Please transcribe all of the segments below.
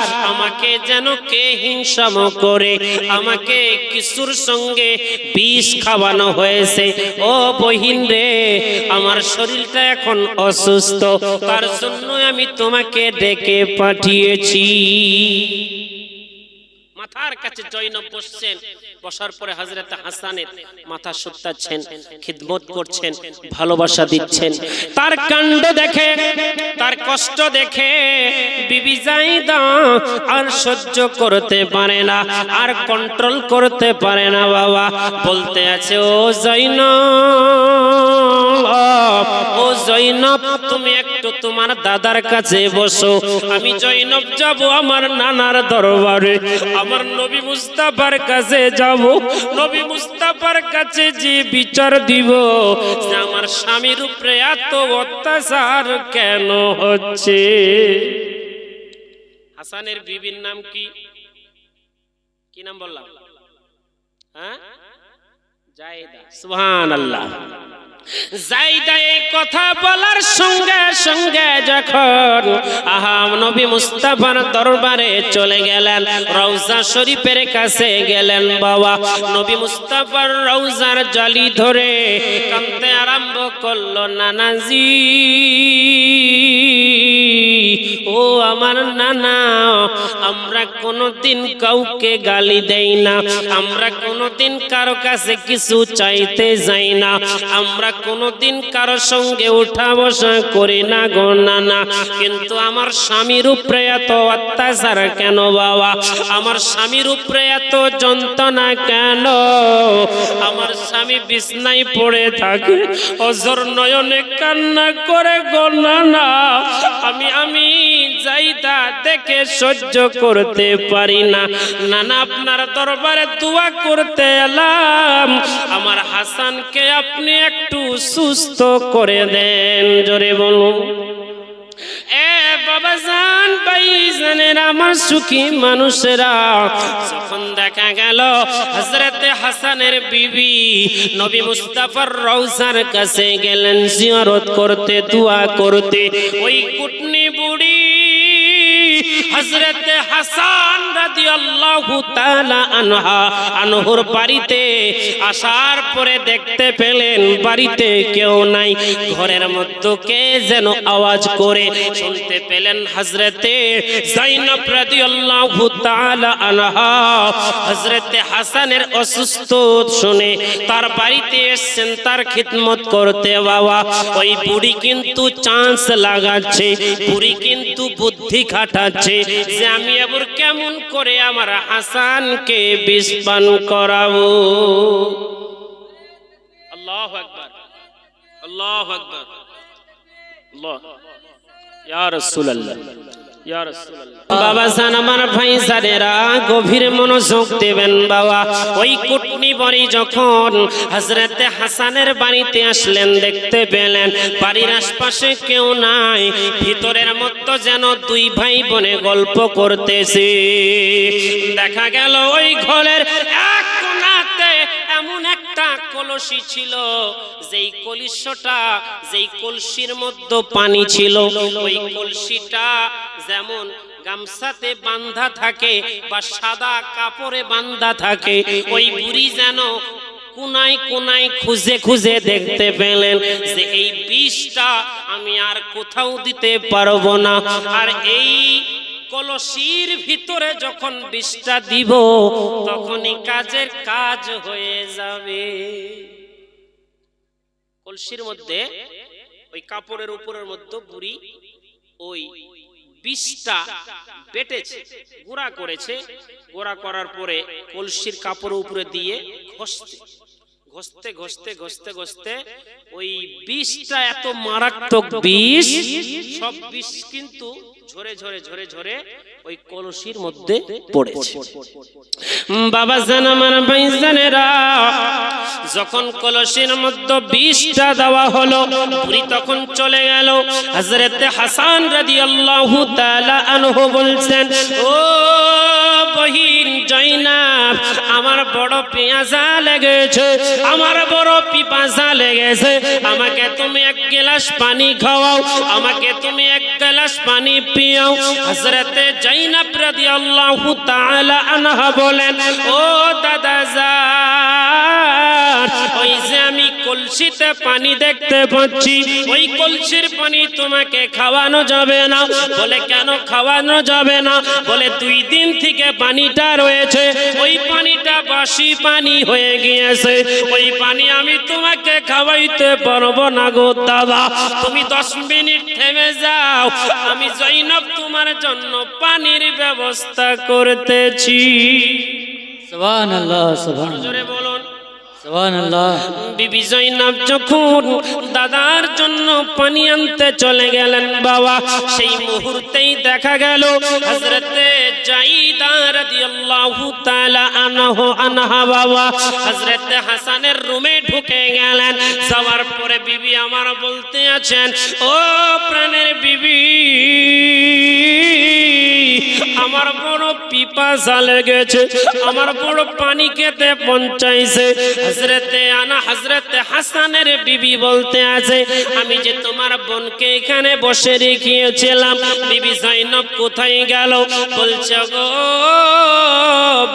আর আমাকে যেন কে হিংসাম করে, আমাকে কিছুর সঙ্গে বিষ খাওয়ানো হয়েছে? ও বহিন রে, আমার শরীরটা এখন অসুস্থ, তার জন্য আমি তোমাকে ডেকে পাঠিয়েছি। মাথার কাছে জৈনব বসছেন, বসার পরে হজরত হাসানের মাথা সুত্তাচ্ছেন, খিদমত করছেন, ভালোবাসা দিচ্ছেন। তার কাণ্ড দেখে তার কষ্ট দেখে বিবি জাইদা আর সহ্য করতে পারে না, আর কন্ট্রোল করতে পারে না বাবা। বলতে আছে, ও জৈনব ও জৈনব, তুমি একটু তোমার দাদার কাছে বসো। আমি জৈনব যাব আমার নানার দরবারে। আমার নবী মুস্তাফার কাছে যাব। নবী মুস্তাফার কাছে যে বিচার দিব আমার স্বামীর উপরে এত অত্যাচার কেন হচ্ছে। হাসানের বিবির নাম কি? কি নাম বললাম? হ্যাঁ? জায়দা। সুবহানাল্লাহ। জাইদা এই কথা বলার সঙ্গে সঙ্গে যখন আহাম নবী মুস্তাফার দরবারে চলে গেলেন, রওজা শরীফের কাছে গেলেন বাবা। নবী মুস্তাফার রওজার জালি ধরে কাঁদতে আরম্ভ করল, নানাজি। ও আমার নানা, আমরা কোনোদিন কাউকে গালি দেই না। আমরা কোনোদিন কারও কাছে কিছু চাইতে যাই না। আমরা কোনোদিন কারও সঙ্গে উঠা বসা করি না গো নানা। কিন্তু আমার স্বামীর উপরে এত অত্যাচার কেন বাবা? আমার স্বামীর উপরে এত যন্ত্রণা কেন? আমার স্বামী বিছনায় পড়ে থাকে, অজর নয়নে কান্না করে গো নানা। আমি আমি যাইতা দেখে সহ্য করতে পারি না। নানা আপনার দরবারে দোয়া করতে এলাম। আমার হাসানকে আপনি একটু সুস্থ করে দেন। জোরে বলুন। এ সুখী মানুষেরা। হাসানের বিবি নবী মুস্তাফার কাছে গেলেন, জিয়ারত করতে, দোয়া করতে, ওই কুটনি বুড়ি হজরতে হাসান রাদিয়াল্লাহু তাআলা আনহা, আনহুর বাড়িতে আসার পরে দেখতে পেলেন বাড়িতে কেউ নাই। ঘরের মধ্যে কে যেন আওয়াজ করে শুনতে পেলেন হজরতে জাইনব আনহা। হাসানের অসুস্থ শুনে তার বাড়িতে তার খিদমত করতে বাবা। ওই বুড়ি কিন্তু চান্স লাগাচ্ছে, বুড়ি কিন্তু বুদ্ধি খাটাচ্ছে যে আমি এবার কেমন করে আমার হাসানকে বিষ পান করাবো। আল্লাহ আকবার। আল্লাহ আকবার। আল্লাহ। বাবা জান, আমার ভাই সারেরা গভীর মনোযোগ দেবেন বাবা। ওই বড়ি যখন হজরতে হাসানের বাড়িতে আসলেন, দেখতে পেলেন বাড়ির আশপাশে কেউ নাই, ভিতরের মতো যেন দুই ভাই বোনে গল্প করতেছে। দেখা গেল ওই ঘরের এক এমন একটা কলসি ছিল, যেই কলসটা, যেই কলসির মধ্যে পানি ছিল। ওই কলসিটা যেমন গামছাতে বান্ধা থাকে বা সাদা কাপড়ে বান্ধা থাকে, ওই বুড়ি যেন কোনায় কোনায় খুঁজে খুঁজে দেখতে পেলেন যে এই বিষটা আমি আর কোথাও দিতে পারব না। আর এই কলসির ভিতরে যখন বিষটা দিব, তখনই কাজের কাজ হয়ে যাবে। কলসির মধ্যে ওই কাপড়ের উপরের মধ্যে বুড়ি ওই বিষটা বেটেছে, গোড়া করেছে। গোড়া করার পরে কলসির কাপড় উপরে দিয়ে ঘষতে ঘষতে ঘষতে ঘষতে ঘষতে ওই বিষটা এত মারাত্মক বিষ, সব বিষ কিন্তু ঝরে ঝরে ঝরে ঝরে ওই কলসির মধ্যে পড়েছে। বাবা জান আমার ভাই জানেরা, যখন কলসির মধ্যে বিষটা দেওয়া হলো, বুড়ি তখন চলে গেল। হযরতে হাসান রাদিয়াল্লাহু তাআলা আনহু বলছেন, ও বহিন জয়নাব, আমার বড় পেঁয়াজা লেগেছে, আমার বড় পিপাসা লেগেছে, আমাকে তুমি এক গ্লাস পানি খাওয়াও, আমাকে তুমি এক গ্লাস পানি পিয়াও। হজরতে জৈনব রাদিয়াল্লাহু তাআলা আনহা বলেন ও দাদা যা ওই যে কলসিতে পানি দেখতে পাচ্ছি। ওই কলসির পানি তোমাকে খাওয়ানো যাবে না। বলে কেন খাওয়ানো যাবে না? বলে দুই দিন থেকে পানিটা রয়েছে। ওই পানিটা বাসি পানি হয়ে গিয়েছে। ওই পানি আমি তোমাকে খাওয়াইতে পারব না গো দাদা। তুমি দশ মিনিট থেমে যাও। আমি জৈনব তোমার জন্য পানির ব্যবস্থা করতেছি। সুবহান আল্লাহ সুবহান জোরে আল্লাহ বিবি জৈনব যখন দাদার জন্য পানি আনতে চলে গেলেন বাবা, সেই মুহূর্তেই দেখা গেল হযরতে হাসানের রুমে ঢুকে গেলেন। যাওয়ার পরে বিবি আমার বলতে আছেন, ও প্রাণের বিবি, আমার আমার পানি আনা হাসানের বিবি বলতে আছে, আমি যে তোমার বোনকে এখানে বসে রেখেছিলাম, বিবি জৈনব কোথায় গেল? বলছে গো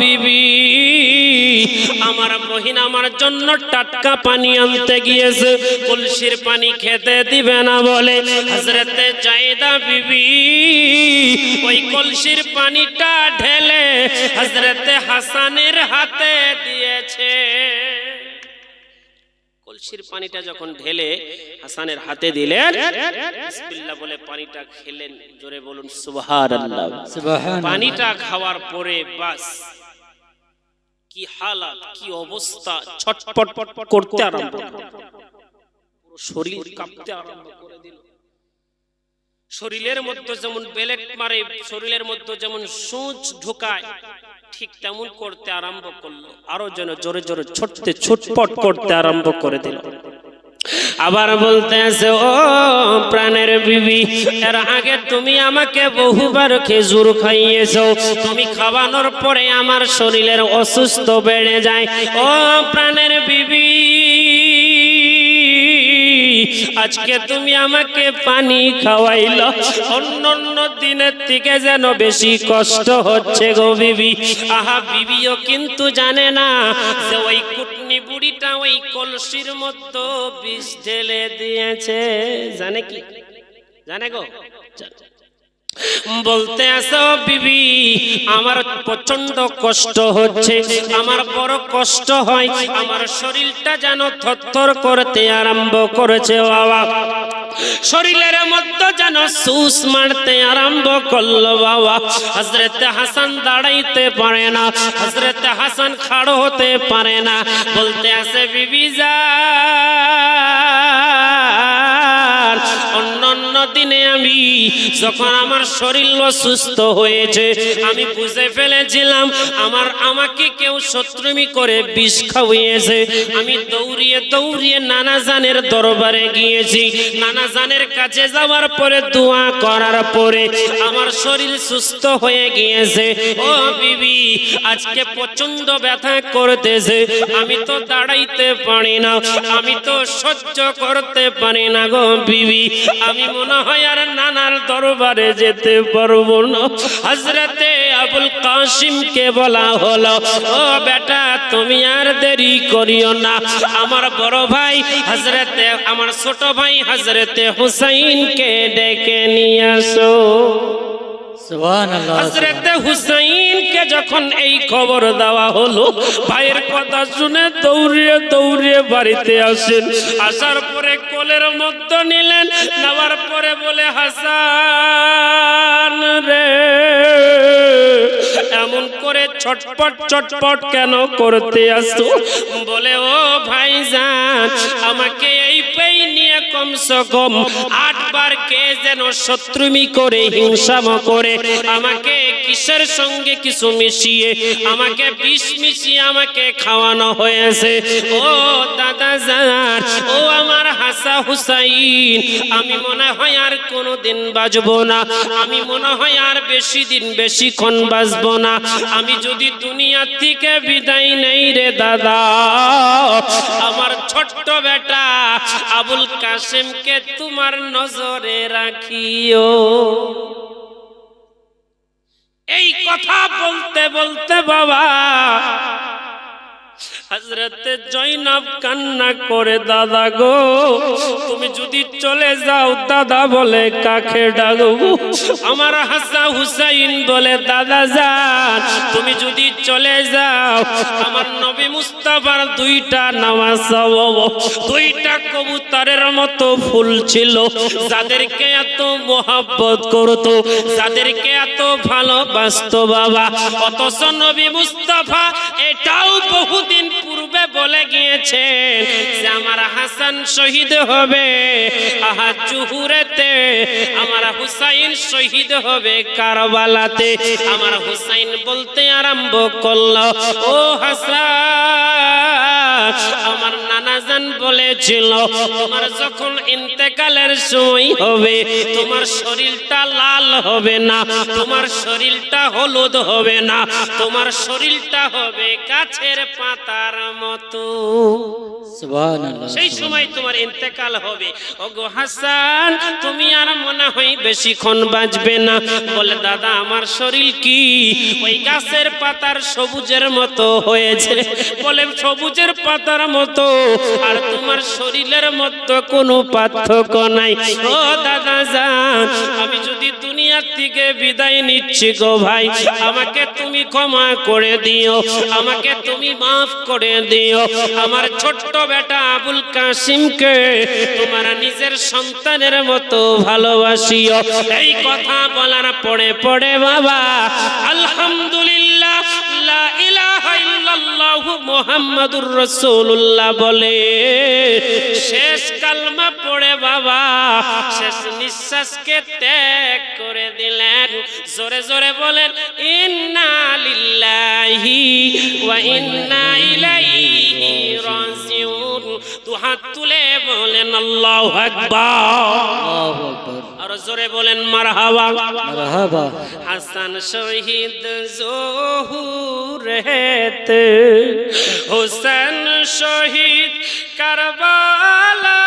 বিবি আমার বহিন আমার জন্য টাটকা পানি আনতে গিয়েছে। কলসির পানি খেতে দিবে না বলে হজরতে জায়দা বিবি ওই কলসির পানিটা ঢেলে হজরতে হাসানের হাতে দিয়েছে। কলসির পানিটা যখন ঢেলে হাসানের হাতে দিলেন বিসমিল্লাহ বলে পানিটা খেলেন। জোরে বলুন সুবহানাল্লাহ। সুবহান পানিটা খাওয়ার পরে বাস কি হালাত, কি অবস্থা, ছটপট করতে আরম্ভ শরীর কাঁপতে আরম্ভ করে দিল। শরীরের মধ্যে যেমন বেলেট মারে, শরীরের মধ্যে যেমন সূচ ঢোকায়, ঠিক তেমন করতে আরম্ভ করল। আরও যেন জোরে জোরে ছটতে, ছটপট করতে আরম্ভ করে দিল। আবার বলতে আছে ও প্রাণের বিবি, এর আগে তুমি আমাকে বহুবার খেজুর খাইয়েছো। তুমি খাওয়ানোর পরে আমার শরীরের অসুস্থ বেড়ে যায়। ও প্রাণের বিবি, আজকে তুমি আমাকে পানি খাওয়াইল। অন্য অন্য দিনের থেকে যেন বেশি কষ্ট হচ্ছে গো বিবি। আহা, বিবিও কিন্তু জানে না যে ওই কুটনি বুড়িটা ওই কলসির মতো বিষ ঢেলে দিয়েছে। জানে কি? জানে গো। বলতে আসো বিবি, আমার প্রচণ্ড কষ্ট হচ্ছে। আমার বড় কষ্ট হয়, আমার শরীরটা যেন থরথর করতে আরম্ভ করেছে, বাবা। শরীরের মধ্যে যেন সুস মারতে আরম্ভ করল, বাবা। হজরত হাসান দাঁড়াইতে পারে না হজরত হাসান খাড়ো হতে পারে না। বলতে আসে বিবি, যা। দিনে আমি যখন আমার শরীর অসুস্থ হয়েছে, আমি বুঝে ফেলেছিলাম, আমার আমাকে কেউ শত্রুমি করে বিষ খাওয়িয়েছে। আমি দৌড়িয়ে দৌড়িয়ে নানা জানের দরবারে গিয়েছি। নানা জানের কাছে যাওয়ার পরে, দোয়া করার পরে আমার শরীর সুস্থ হয়ে গিয়েছে। ও বিবি, আজকে প্রচণ্ড ব্যথা করতেছে। আমি তো দাঁড়াইতে পারি না, আমি তো সহ্য করতে পারি না গো বিবি। আমি মনে হয় আর নানার দরবারে যেতে পারব না। হজরতে আবুল কাসিমকে বলা হলো, ও বেটা, তুমি আর দেরি করিও না। আমার বড় ভাই হজরতে আমার ছোট ভাই হজরতে হুসাইনকে ডেকে নিয়ে আসো। হজরতে হুসাইনকে যখন এই খবর দেওয়া হলো ভাইয়ের কথা শুনে দৌড়িয়ে দৌড়িয়ে বাড়িতে আসেন। আসার পরে কোলের মধ্যে নিলেন নেওয়ার পরে বলে হাসান রে এমন করে ছটপট ছটপট কেন করতে আসতো বলে ও ভাইজান আমাকে এই পেই নিয়ে কমসে কম আটবার কে যেন শত্রুমি করে, হিংসাম করে, আমাকে কিসের সঙ্গে কিছু মিশিয়ে, আমাকে বিষ মিশিয়ে আমাকে খাওয়ানো হয়েছে। ও দাদা জান, ও আমার হাসা হুসাইন, আমি মনে হয় আর কোনোদিন বাজবো না, আমি মনে হয় আর বেশি দিন বেশিক্ষণ বাঁচবো না, আমি যদি দুনিয়া থেকে বিদায় নেই রে দাদা, আমার ছোট্ট বেটা আবুল কাসেমকে তোমার নজরে রাখিও। এই কথা বলতে বলতে বাবা হজরতে জৈনব কান্না করে, দাদা গো, তুমি যদি চলে যাও, দাদা বলে কাকে ডাকবো? আমার হাসা হুসাইন বলে, দাদা যান, তুমি যদি চলে যাও, আমার নবী মুস্তাফার দুইটা নামাজ দুইটা কবুতরের মতো ফুল ছিল। যাদেরকে এত মোহাব্বত করতো, যাদেরকে এত ভালোবাসত বাবা, অথচ নবী মুস্তাফা এটাও বহুদিন পূর্বে বলে গিয়েছেন যে আমার হাসান শহীদ হবে, আহা জুহুরেতে আমার হুসাইন শহীদ হবে কারবালাতে। আমার হুসাইন বলতে আরম্ভ করল, ও হাসান বলেছিল তোমার যখন ইন্তেকালের সময় হবে তোমার শরীরটা লাল হবে না তোমার শরীরটা হলুদ হবে না তোমার শরীরটা হবে গাছের পাতার মতো। সেই সময় তোমার ইন্তেকাল হবে। ওগো হাসান তুমি আর মনে হয় বেশিক্ষণ বাঁচবে না। বলে দাদা আমার শরীর কি? ওই গাছের পাতার সবুজের মতো হয়েছে। বলে সবুজের পাতার মতো। আর তোমার শরীরের মতো কোনো পার্থক্য নাই। ও দাদা যান আমি যদি দুনিয়ার থেকে বিদায় নিচ্ছি গো ভাই, আমাকে তুমি ক্ষমা করে দিও, আমাকে তুমি মাফ করে দিও। আমার ছোট্ট বেটা আবুল কাসিমকে তোমার নিজের সন্তানের মতো ভালোবাসিও। এই কথা বলার পরে পরে বাবা, আলহামদুলিল্লাহ। মুহাম্মাদুর রাসূলুল্লাহ বলে, শেষ কালমা পড়ে বাবা, শেষ নিঃশ্বাসকে ত্যাগ করে দিলেন। জোরে জোরে বলেন, ইন্না লিল্লাহি ওয়া ইন্না ইলাইহি রাজিউন। দু হাত তুলে বলেন, আল্লাহু আকবার। আল্লাহু আকবার। আর জোরে বলেন মারহাবা। মারহাবা। হাসান শহীদ জহুর হেতে হোসেন শহীদ কারবালা।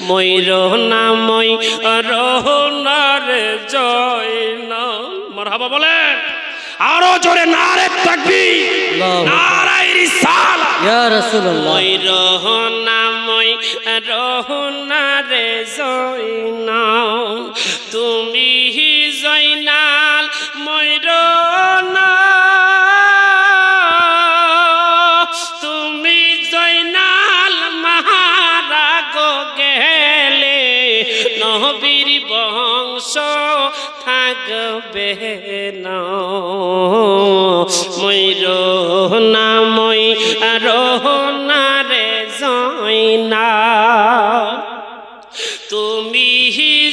ময়ূর নামই রহনার জয় না। মারহাবা বলেন। আরও জোরে নারে আকবার। নারায়ে রিসালাত। ইয়া রাসূলুল্লাহ। মই রহনাময় রহনারে জয়নাল তুমি জয়নাল নহবীর বংশ থাকবে না। মই রোহনা মই রোহনা রে জয়না তুমি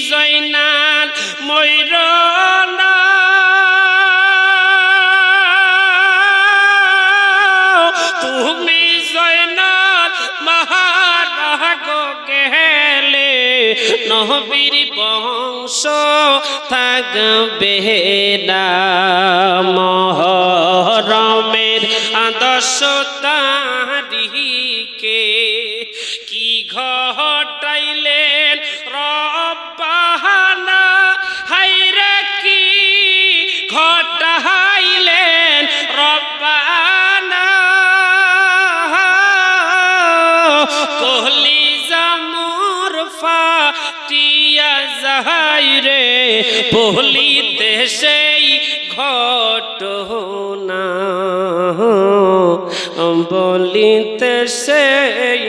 জয়নাল মই রোনা তুমি জয়নাল, মহারাগ গেলে নহবীর বংশ থাকবে না। মহরমের আদর্শ তারিখে কি ঘটাইলেন? রব্বাহানা হাইরে কি ঘটাইলেন? রব্বানা যাই রে বলিতে সেই ঘটনা বলিতে সেই